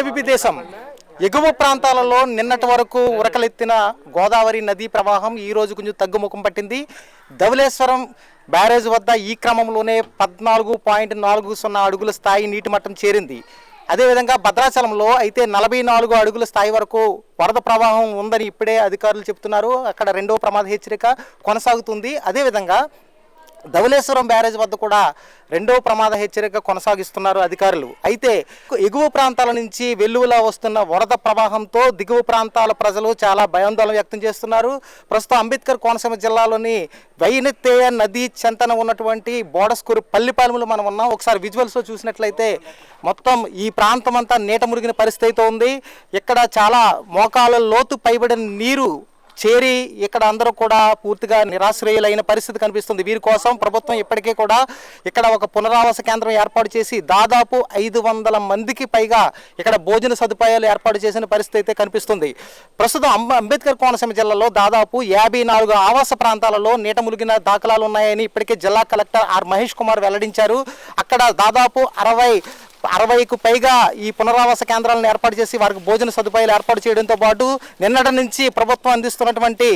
ABP దేశం. ఎగువ ప్రాంతాలలో నిన్నటి వరకు ఉరకలెత్తిన గోదావరి నదీ ప్రవాహం ఈ రోజు కొంచెం తగ్గుముఖం పట్టింది. ధవలేశ్వరం బ్యారేజ్ వద్ద ఈ క్రమంలోనే పద్నాలుగు పాయింట్ నాలుగు సున్నా అడుగుల స్థాయి నీటి మట్టం చేరింది. అదేవిధంగా భద్రాచలంలో అయితే నలభై నాలుగు అడుగుల స్థాయి వరకు వరద ప్రవాహం ఉందని ఇప్పుడే అధికారులు చెప్తున్నారు. అక్కడ రెండో ప్రమాద హెచ్చరిక కొనసాగుతుంది. అదేవిధంగా ధవళేశ్వరం బ్యారేజ్ వద్ద కూడా రెండవ ప్రమాద హెచ్చరిక కొనసాగిస్తున్నారు అధికారులు. అయితే ఎగువ ప్రాంతాల నుంచి వెల్లువలా వస్తున్న వరద ప్రవాహంతో దిగువ ప్రాంతాల ప్రజలు చాలా భయాందోళన వ్యక్తం చేస్తున్నారు. ప్రస్తుతం అంబేద్కర్ కోనసీమ జిల్లాలోని వైనతేయ నది చెంతన ఉన్నటువంటి బోడస్కూరు పల్లిపాలెములు మనం ఉన్నాం. ఒకసారి విజువల్స్లో చూసినట్లయితే మొత్తం ఈ ప్రాంతం అంతా నీట మురిగిన పరిస్థితి అయితే ఉంది. ఇక్కడ చాలా మోకాల లోతు పైబడిన నీరు చేరి ఇక్కడ అందరూ కూడా పూర్తిగా నిరాశ్రయులైన పరిస్థితి కనిపిస్తుంది. వీరి కోసం ప్రభుత్వం ఇప్పటికే కూడా ఇక్కడ ఒక పునరావాస కేంద్రం ఏర్పాటు చేసి దాదాపు ఐదు వందల మందికి పైగా ఇక్కడ భోజన సదుపాయాలు ఏర్పాటు చేసిన పరిస్థితి అయితే కనిపిస్తుంది. ప్రస్తుతం అంబ అంబేద్కర్ కోనసీమ జిల్లాలో దాదాపు యాభై నాలుగు ఆవాస ప్రాంతాలలో నీట ములిగిన దాఖలాలు ఉన్నాయని ఇప్పటికే జిల్లా కలెక్టర్ ఆర్ మహేష్ కుమార్ వెల్లడించారు. అక్కడ దాదాపు అరవై అరవైకు పైగా ఈ పునరావాస కేంద్రాలను ఏర్పాటు చేసి వారికి భోజన సదుపాయాలు ఏర్పాటు చేయడంతో పాటు నిన్నటి నుంచి ప్రభుత్వం అందిస్తున్నటువంటి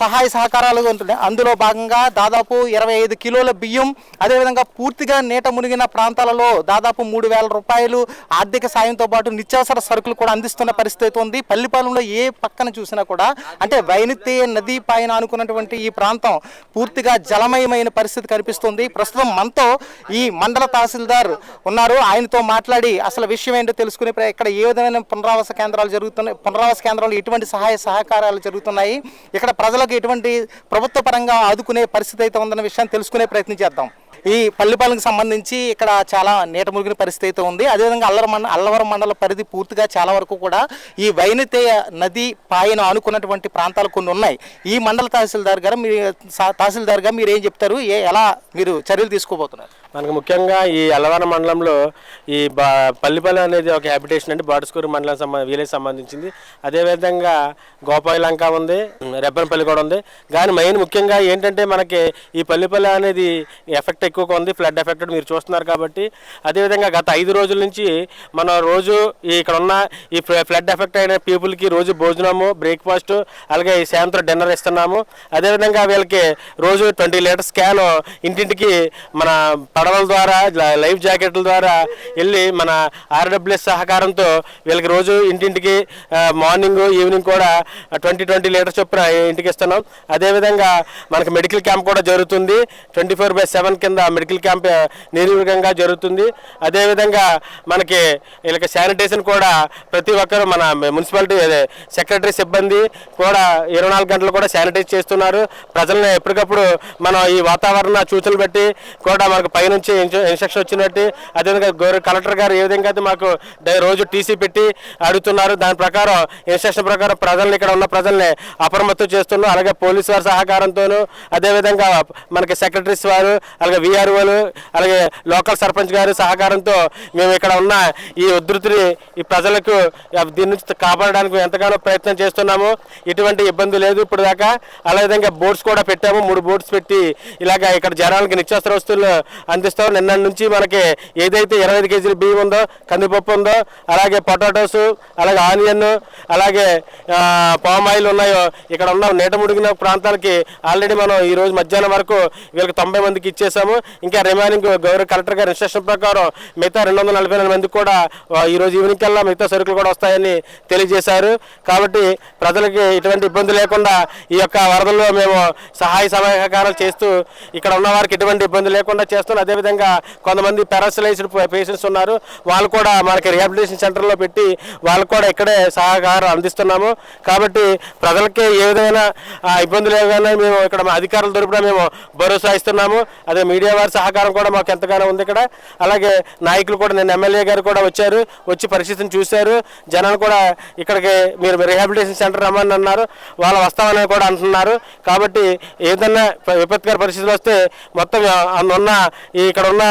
సహాయ సహకారాలు అందులో భాగంగా దాదాపు ఇరవై ఐదు కిలోల బియ్యం అదేవిధంగా పూర్తిగా నీట మునిగిన ప్రాంతాలలో దాదాపు మూడు వేల రూపాయలు ఆర్థిక సాయంతో పాటు నిత్యావసర సరుకులు కూడా అందిస్తున్న పరిస్థితి ఉంది. పల్లిపాలెంలో ఏ పక్కన చూసినా కూడా అంటే వైనతేయ నది పైన అనుకున్నటువంటి ఈ ప్రాంతం పూర్తిగా జలమయమైన పరిస్థితి కనిపిస్తుంది. ప్రస్తుతం మనతో ఈ మండల తహసీల్దార్ ఉన్నారు. ఆయన ఆయనతో మాట్లాడి అసలు విషయం ఏంటో తెలుసుకునే ప్ర- ఇక్కడ ఏ విధమైన పునరావాస కేంద్రాలు జరుగుతున్నాయి పునరావాస కేంద్రాలు ఎటువంటి సహాయ సహకారాలు జరుగుతున్నాయి? ఇక్కడ ప్రజలకు ఎటువంటి ప్రభుత్వ పరంగా ఆదుకునే పరిస్థితి అయితే ఉందన్న విషయాన్ని తెలుసుకునే ప్రయత్నం చేద్దాం. ఈ పల్లిపాలెంకి సంబంధించి ఇక్కడ చాలా నీట మురిగిన పరిస్థితి అయితే ఉంది. అదేవిధంగా అల్లర మండ అల్లవరం మండల పరిధి పూర్తిగా చాలా వరకు కూడా ఈ వైనతేయ నది పాయన ఆనుకున్నటువంటి ప్రాంతాలు కొన్ని ఉన్నాయి. ఈ మండల తహసీల్దార్ గారు మీరు తహసీల్దార్ గారు మీరు ఏం చెప్తారు? ఏ ఎలా మీరు చర్యలు తీసుకోబోతున్నారు? మనకు ముఖ్యంగా ఈ అల్లవరం మండలంలో ఈ బా పల్లిపల్లి అనేది ఒక హ్యాబిటేషన్ అంటే బాటస్కూరు మండలం సంబంధ విలేజ్ సంబంధించింది. అదేవిధంగా గోపాయిలంక ఉంది రెబ్బనపల్లి కూడా ఉంది. కానీ మెయిన్ ముఖ్యంగా ఏంటంటే మనకి ఈ పల్లిపల్లి అనేది ఎఫెక్ట్ ఎక్కువగా ఉంది ఫ్లడ్ ఎఫెక్ట్ మీరు చూస్తున్నారు కాబట్టి. అదేవిధంగా గత ఐదు రోజుల నుంచి మనం రోజు ఇక్కడ ఉన్న ఈ ఫ్లడ్ ఎఫెక్ట్ అయిన పీపుల్కి రోజు భోజనము బ్రేక్ఫాస్ట్ అలాగే ఈ సాయంత్రం డిన్నర్ ఇస్తున్నాము. అదేవిధంగా వీళ్ళకి రోజు ట్వంటీ లీటర్స్ క్యాన్ ఇంటింటికి మన పడవల ద్వారా లైఫ్ జాకెట్ల ద్వారా వెళ్ళి మన ఆర్డబ్ల్యూఎస్ సహకారంతో వీళ్ళకి రోజు ఇంటింటికి మార్నింగ్ ఈవినింగ్ కూడా ట్వంటీ ట్వంటీ లీటర్ చొప్పున ఇంటికి ఇస్తున్నాం. అదేవిధంగా మనకి మెడికల్ క్యాంప్ కూడా జరుగుతుంది. ట్వంటీ ఫోర్ బై సెవెన్ కింద మెడికల్ క్యాంప్ ఆ, జరుగుతుంది. అదేవిధంగా మనకి వీళ్ళకి శానిటేషన్ కూడా ప్రతి ఒక్కరు మన మున్సిపాలిటీ సెక్రటరీ సిబ్బంది కూడా ఇరవై నాలుగు గంటలు కూడా శానిటైజ్ చేస్తున్నారు. ప్రజలను ఎప్పటికప్పుడు మనం ఈ వాతావరణ సూచనలు బట్టి కూడా మనకు పైన నుంచి ఇన్స్ట్రక్షన్ వచ్చినట్టు అదేవిధంగా గౌరవ కలెక్టర్ గారు ఏ విధంగా అయితే మాకు రోజు టీసీ పెట్టి అడుగుతున్నారు దాని ప్రకారం ఇన్స్ట్రక్షన్ ప్రకారం ప్రజల్ని ఇక్కడ ఉన్న ప్రజల్ని అప్రమత్తం చేస్తున్నాం అలాగే పోలీసు వారి సహకారంతోనూ అదేవిధంగా మనకి సెక్రటరీస్ వారు అలాగే విఆర్ఓలు అలాగే లోకల్ సర్పంచ్ గారి సహకారంతో మేము ఇక్కడ ఉన్న ఈ ఉధృతిని ఈ ప్రజలకు దీని నుంచి కాపాడడానికి ఎంతగానో ప్రయత్నం చేస్తున్నాము. ఎటువంటి ఇబ్బంది లేదు ఇప్పుడు దాకా. అలా విధంగా బోట్స్ కూడా పెట్టాము. మూడు బోట్స్ పెట్టి ఇలాగ ఇక్కడ జనాలకి నిత్యావసర వస్తువులు అందిస్తాం నిన్న నుంచి మనకి ఏదైతే ఇరవై ఐదు కేజీల బియ్యం ఉందో కందిపప్పు ఉందో అలాగే పొటాటోస్ అలాగే ఆనియన్ అలాగే పామ్ ఆయిల్ ఉన్నాయో ఇక్కడ ఉన్న నీట ముడిగిన ప్రాంతాలకి ఆల్రెడీ మనం ఈ రోజు మధ్యాహ్నం వరకు వీళ్ళకి తొంభై మందికి ఇచ్చేసాము ఇంకా రిమైనింగ్ గౌరవ కలెక్టర్ గారి ఇన్స్ట్రక్షన్ ప్రకారం మిగతా రెండు వందల నలభై నాలుగు మందికి కూడా ఈ రోజు ఈవినింగ్ కల్లా మిగతా సరుకులు కూడా వస్తాయని తెలియజేశారు. కాబట్టి ప్రజలకి ఎటువంటి ఇబ్బంది లేకుండా ఈ యొక్క వరదల్లో మేము సహాయ సహకారాలు చేస్తూ ఇక్కడ ఉన్న వారికి ఎటువంటి ఇబ్బంది లేకుండా చేస్తున్నాం అదేవిధంగా కొంతమంది పారాసలైజ్డ్ పేషెంట్స్ ఉన్నారు. వాళ్ళు కూడా మనకి రిహాబిలిటేషన్ సెంటర్లో పెట్టి వాళ్ళు కూడా ఇక్కడే సహకారం అందిస్తున్నాము. కాబట్టి ప్రజలకి ఏ విధమైన ఇబ్బందులు ఏమైనా మేము ఇక్కడ మా అధికారుల తరపున మేము భరోసా ఇస్తున్నాము. అదే మీడియా వారి సహకారం కూడా మాకు ఎంతగానో ఉంది ఇక్కడ. అలాగే నాయకులు కూడా నేను ఎమ్మెల్యే గారు కూడా వచ్చారు. వచ్చి పరిస్థితిని చూశారు. జనాలు కూడా ఇక్కడికి మీరు రిహాబిలిటేషన్ సెంటర్ రమ్మని అన్నారు. వాళ్ళు వస్తామని కూడా అంటున్నారు. కాబట్టి ఏదన్నా విపత్కర పరిస్థితులు వస్తే మొత్తం అందున్న ఇక్కడ ఉన్న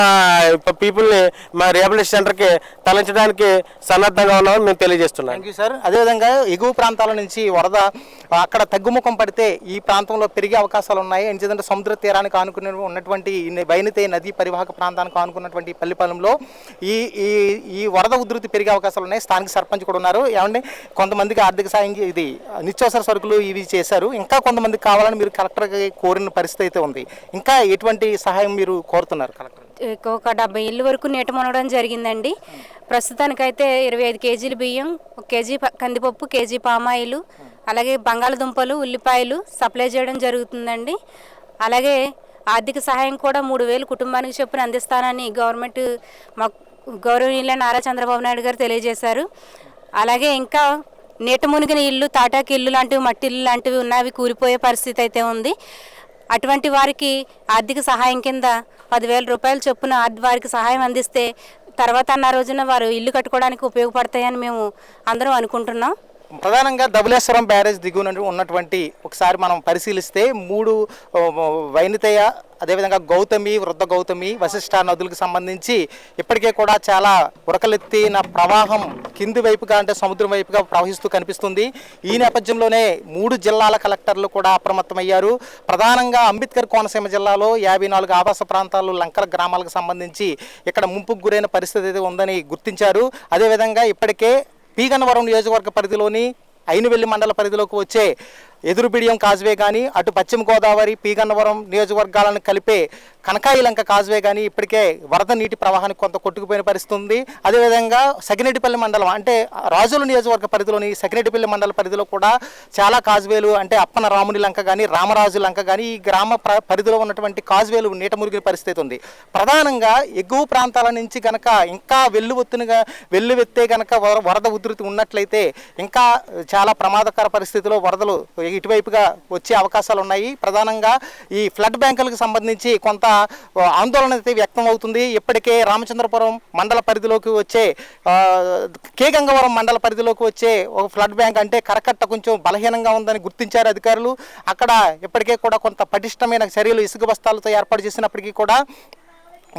పీపుల్ని మా రిహాబిలిటేషన్ సెంటర్కి తరలించడానికి సన్నద్ధంగా ఉన్నామని మేము తెలియజేస్తున్నాం. Thank you sir. అదేవిధంగా ఎగువ ప్రాంతాల నుంచి వరద అక్కడ తగ్గుముఖం పడితే ఈ ప్రాంతంలో పెరిగే అవకాశాలు ఉన్నాయి. ఎందుకంటే సముద్ర తీరానికి ఆనుకుని ఉన్నటువంటి ఈ వైనతే నదీ పరివాహక ప్రాంతానికి ఆనుకున్నటువంటి పల్లిపాలెంలో ఈ ఈ ఈ వరద ఉధృతి పెరిగే అవకాశాలు ఉన్నాయి. స్థానిక సర్పంచ్ కూడా ఉన్నారు. ఏమంటే కొంతమందికి ఆర్థిక సాయం ఇది నిత్యావసర సరుకులు ఇవి చేశారు. ఇంకా కొంతమందికి కావాలని మీరు కలెక్టర్కి కోరిన పరిస్థితి అయితే ఉంది. ఇంకా ఎటువంటి సహాయం మీరు కోరుతున్నారు? కలెక్టర్ ఒక డెబ్బై ఇల్లు వరకు నీట మునగడం జరిగిందండి. ప్రస్తుతానికైతే ఇరవై ఐదు కేజీలు బియ్యం ఒక కేజీ కందిపప్పు కేజీ పామాయిలు అలాగే బంగాళదుంపలు ఉల్లిపాయలు సప్లై చేయడం జరుగుతుందండి. అలాగే ఆర్థిక సహాయం కూడా మూడు వేలు కుటుంబానికి చొప్పున అందిస్తానని గవర్నమెంట్ మా గౌరవనీయుల నారా చంద్రబాబు నాయుడు గారు తెలియజేశారు. అలాగే ఇంకా నీట మునిగిన ఇల్లు తాటాకి ఇల్లు లాంటివి మట్టి ఇల్లు లాంటివి ఉన్నవి కూలిపోయే పరిస్థితి అయితే ఉంది. అటువంటి వారికి ఆర్థిక సహాయం కింద పదివేల రూపాయల చొప్పున వారికి సహాయం అందిస్తే తర్వాత అన్న రోజున వారు ఇల్లు కట్టుకోవడానికి ఉపయోగపడతాయని మేము అందరం అనుకుంటున్నాం. ప్రధానంగా ధబులేశ్వరం బ్యారేజ్ దిగువన ఉన్నటువంటి ఒకసారి మనం పరిశీలిస్తే మూడు ఓ, అదేవిధంగా గౌతమి వృద్ధ గౌతమి వశిష్ఠ నదులకు సంబంధించి ఇప్పటికే కూడా చాలా ఉరకలెత్తిన ప్రవాహం కింది వైపుగా అంటే సముద్రం వైపుగా ప్రవహిస్తూ కనిపిస్తుంది. ఈ నేపథ్యంలోనే మూడు జిల్లాల కలెక్టర్లు కూడా అప్రమత్తమయ్యారు. ప్రధానంగా అంబేద్కర్ కోనసీమ జిల్లాలో యాభై నాలుగు ఆవాస ప్రాంతాలు లంకల గ్రామాలకు సంబంధించి ఇక్కడ ముంపుకు గురైన పరిస్థితి అయితే ఉందని గుర్తించారు. అదేవిధంగా ఇప్పటికే పీగన్నవరం నియోజకవర్గ పరిధిలోని అయినవెల్లి మండల పరిధిలోకి వచ్చే ఎదురుబిడియం కాజ్వే కానీ అటు పశ్చిమ గోదావరి పీగన్నవరం నియోజకవర్గాలను కలిపే కనకాయిలంక కాజ్వే కానీ ఇప్పటికే వరద నీటి ప్రవాహానికి కొంత కొట్టుకుపోయిన పరిస్థితి ఉంది అదేవిధంగా సకినేటిపల్లి మండలం అంటే రాజుల నియోజకవర్గ పరిధిలోని సకినేటిపల్లి మండల పరిధిలో కూడా చాలా కాజ్వేలు అంటే అప్పన రాముని లంక కానీ రామరాజు లంక కానీ ఈ గ్రామ పరిధిలో ఉన్నటువంటి కాజ్వేలు నీట మురిగిన పరిస్థితి ఉంది. ప్రధానంగా ఎగువ ప్రాంతాల నుంచి కనుక ఇంకా వెల్లువెత్తునుగా వెల్లువెత్తే కనుక వరద ఉధృతి ఉన్నట్లయితే ఇంకా చాలా ప్రమాదకర పరిస్థితిలో వరదలు ఇటువైపుగా వచ్చే అవకాశాలు ఉన్నాయి. ప్రధానంగా ఈ ఫ్లడ్ బ్యాంకులకు సంబంధించి కొంత ఆందోళన అయితే వ్యక్తం అవుతుంది. ఇప్పటికే రామచంద్రపురం మండల పరిధిలోకి వచ్చే కే గంగవరం మండల పరిధిలోకి వచ్చే ఒక ఫ్లడ్ బ్యాంక్ అంటే కరకట్ట కొంచెం బలహీనంగా ఉందని గుర్తించారు అధికారులు. అక్కడ ఇప్పటికే కూడా కొంత పటిష్టమైన చర్యలు ఇసుక బస్తాలతో ఏర్పాటు చేసినప్పటికీ కూడా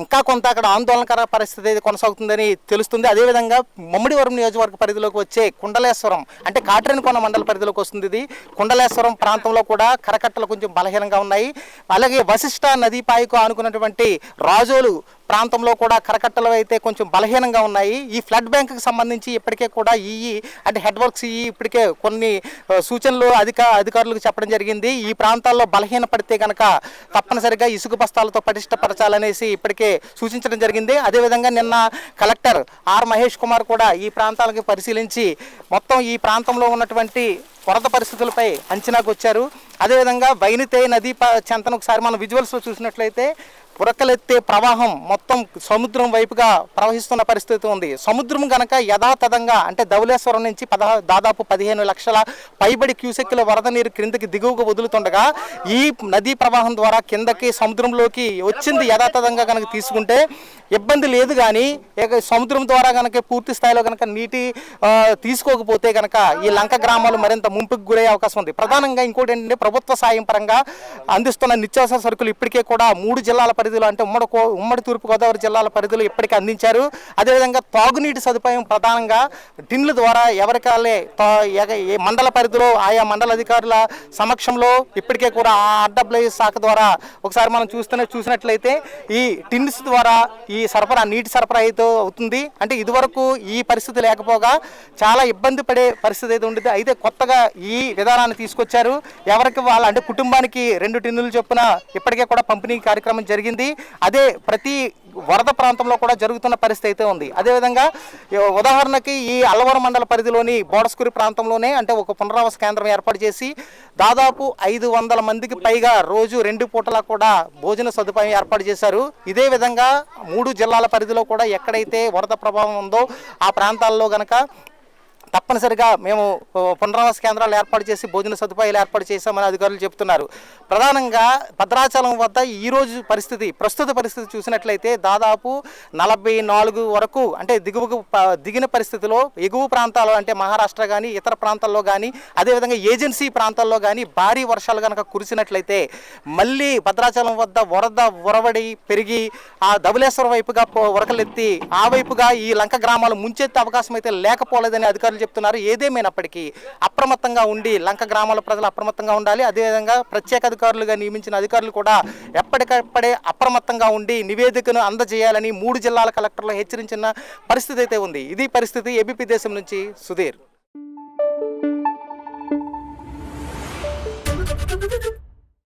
ఇంకా కొంత అక్కడ ఆందోళనకర పరిస్థితి అయితే కొనసాగుతుందని తెలుస్తుంది. అదేవిధంగా మమ్మడివరం నియోజకవర్గ పరిధిలోకి వచ్చే కుండలేశ్వరం అంటే కాట్రేనికొండ మండల పరిధిలోకి వస్తుంది ఇది. కుండలేశ్వరం ప్రాంతంలో కూడా కరకట్టలు కొంచెం బలహీనంగా ఉన్నాయి. అలాగే వశిష్ట నదీపాయకు ఆనుకున్నటువంటి రాజోలు ప్రాంతంలో కూడా కరకట్టలు అయితే కొంచెం బలహీనంగా ఉన్నాయి. ఈ ఫ్లడ్ బ్యాంకుకి సంబంధించి ఇప్పటికే కూడా ఈ అంటే హెడ్ వర్క్స్ ఈ ఇప్పటికే కొన్ని సూచనలు అధిక అధికారులకు చెప్పడం జరిగింది. ఈ ప్రాంతాల్లో బలహీన పడితే కనుక తప్పనిసరిగా ఇసుక బస్తాలతో పటిష్టపరచాలనేసి ఇప్పటికే సూచించడం జరిగింది. అదేవిధంగా నిన్న కలెక్టర్ ఆర్ మహేష్ కుమార్ కూడా ఈ ప్రాంతాలకి పరిశీలించి మొత్తం ఈ ప్రాంతంలో ఉన్నటువంటి వరద పరిస్థితులపై అంచనాకు వచ్చారు అదేవిధంగా వైనితే నదీ ప- చెంతన ఒకసారి మనం విజువల్స్లో చూసినట్లయితే ఉరకలెత్తే ప్రవాహం మొత్తం సముద్రం వైపుగా ప్రవహిస్తున్న పరిస్థితి ఉంది. సముద్రం గనక యథాతథంగా అంటే ధవలేశ్వరం నుంచి పదహా దాదాపు పదిహేను లక్షల పైబడి క్యూసెక్కుల వరద నీరు క్రిందకి దిగువకు వదులుతుండగా ఈ నదీ ప్రవాహం ద్వారా కిందకి సముద్రంలోకి వచ్చింది యథాతథంగా కనుక తీసుకుంటే ఇబ్బంది లేదు కానీ సముద్రం ద్వారా కనుక పూర్తి స్థాయిలో కనుక నీటి తీసుకోకపోతే కనుక ఈ లంక గ్రామాలు మరింత ముంపుకు గురయ్యే అవకాశం ఉంది. ప్రధానంగా ఇంకోటి ఏంటంటే ప్రభుత్వ సాయం పరంగా అందిస్తున్న నిత్యావసర సరుకులు ఇప్పటికే కూడా మూడు జిల్లాల పరిధిలో అంటే ఉమ్మడి ఉమ్మడి తూర్పుగోదావరి జిల్లాల పరిధిలో ఇప్పటికీ అందించారు. అదేవిధంగా తాగునీటి సదుపాయం ప్రధానంగా టిన్ల ద్వారా ఎవరికాలే మండల పరిధిలో ఆయా మండల అధికారుల సమక్షంలో ఇప్పటికే కూడా ఆ ఆర్డబ్ల్యూ శాఖ ద్వారా ఒకసారి మనం చూస్తున్న చూసినట్లయితే ఈ టిన్స్ ద్వారా ఈ సరఫరా నీటి సరఫరా అయితే అవుతుంది. అంటే ఇదివరకు ఈ పరిస్థితి లేకపోగా చాలా ఇబ్బంది పడే పరిస్థితి అయితే ఉండేది. అయితే కొత్తగా ఈ విధానాన్ని తీసుకొచ్చారు. ఎవరికి వాళ్ళ అంటే కుటుంబానికి రెండు టిన్నులు చొప్పున ఇప్పటికే కూడా పంపిణీ కార్యక్రమం జరిగింది. అదే ప్రతి వరద ప్రాంతంలో కూడా జరుగుతున్న పరిస్థితి అయితే ఉంది. అదేవిధంగా ఉదాహరణకి ఈ అల్లవరం మండల పరిధిలోని బోడస్కూరి ప్రాంతంలోనే అంటే ఒక పునరావాస కేంద్రం ఏర్పాటు చేసి దాదాపు ఐదు వందల మందికి పైగా రోజు రెండు పూటలా కూడా భోజన సదుపాయం ఏర్పాటు చేశారు. ఇదే విధంగా మూడు జిల్లాల పరిధిలో కూడా ఎక్కడైతే వరద ప్రభావం ఉందో ఆ ప్రాంతాల్లో గనక తప్పనిసరిగా మేము పునరావాస కేంద్రాలు ఏర్పాటు చేసి భోజన సదుపాయాలు ఏర్పాటు చేశామని అధికారులు చెప్తున్నారు ప్రధానంగా భద్రాచలం వద్ద ఈ రోజు పరిస్థితి ప్రస్తుత పరిస్థితి చూసినట్లయితే దాదాపు నలభై నాలుగు వరకు అంటే దిగువకు దిగిన పరిస్థితిలో ఎగువ ప్రాంతాలు అంటే మహారాష్ట్ర కానీ ఇతర ప్రాంతాల్లో కానీ అదేవిధంగా ఏజెన్సీ ప్రాంతాల్లో కానీ భారీ వర్షాలు కనుక కురిసినట్లయితే మళ్ళీ భద్రాచలం వద్ద వరద ఉరవడి పెరిగి ఆ ధవలేశ్వరం వైపుగా ఉరకలెత్తి ఆ వైపుగా ఈ లంక గ్రామాలు ముంచెత్తే అవకాశం అయితే లేకపోలేదని అధికారులు చెప్తున్నారు. ఏదేమైనప్పటికీ అప్రమత్తంగా ఉండి లంక గ్రామాల ప్రజలు అప్రమత్తంగా ఉండాలి. అదేవిధంగా ప్రత్యేక అధికారులుగా నియమించిన అధికారులు కూడా ఎప్పటికప్పుడే అప్రమత్తంగా ఉండి నివేదికను అందజేయాలని మూడు జిల్లాల కలెక్టర్లు హెచ్చరించిన పరిస్థితి అయితే ఉంది. ఇది పరిస్థితి ఏబీపీ దేశం నుంచి సుధీర్.